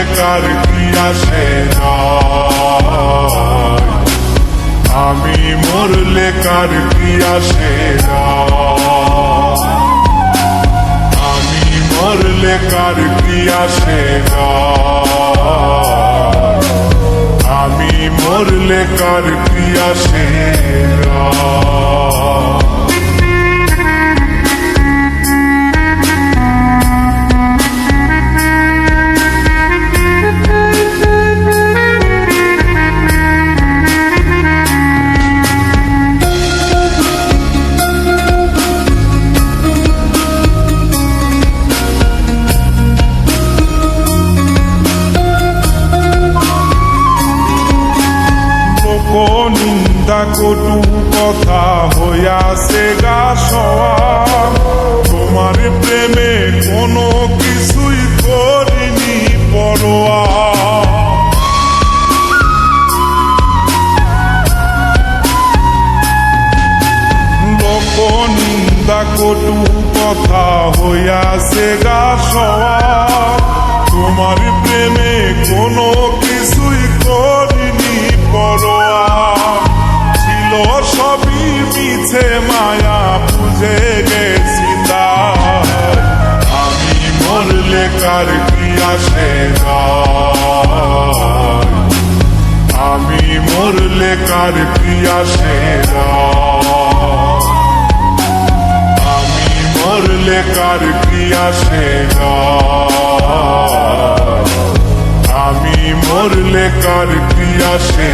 মরলে কার কি আসে যায় আমি মরলে কার কি আসে যায় আমি মরলে কার কি আসে যায় আমি মরলে কার কি আসে যায় কটু কথা হইয়াছে গা সওয়া। তোমার প্রেমে কোনো কিছুই করিনি পরোয়া। কটু কথা হইয়াছে গা সওয়া। তোমার প্রেমে কোনো মিছে মায়া বুঝে গেছি তাই আমি মরলে কার কি আসে আমি মরলে কার কি আসে আমি মরলে কার কি আসে আমি মরলে কার কি আসে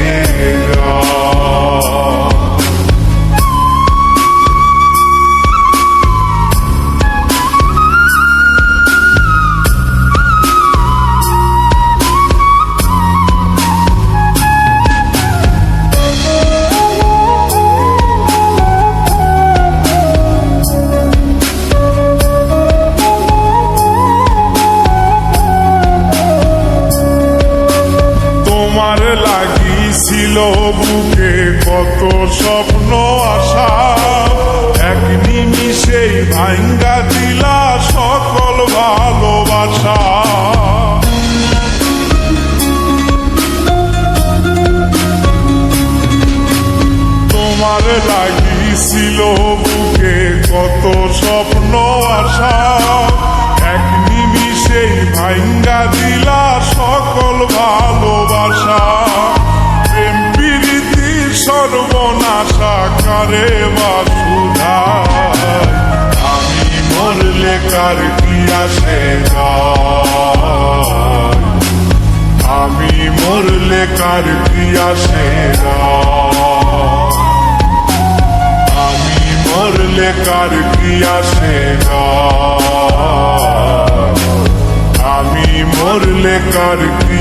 কত স্বপ্ন, আশা, এক নিমিষেই ভাঙ্গা দিলা সকল ভালোবাসা। তোমার লাগিছিল বুকে কত স্বপ্ন, আশা, এক নিমিষেই ভাঙ্গা দিলা সকল ভালোবাসা। করে বাসুধায় আমি মরলে কার কি আসে আমি মরলে কার কি আসে আমি মরলে কার কি আসে আমি মরলে কার কি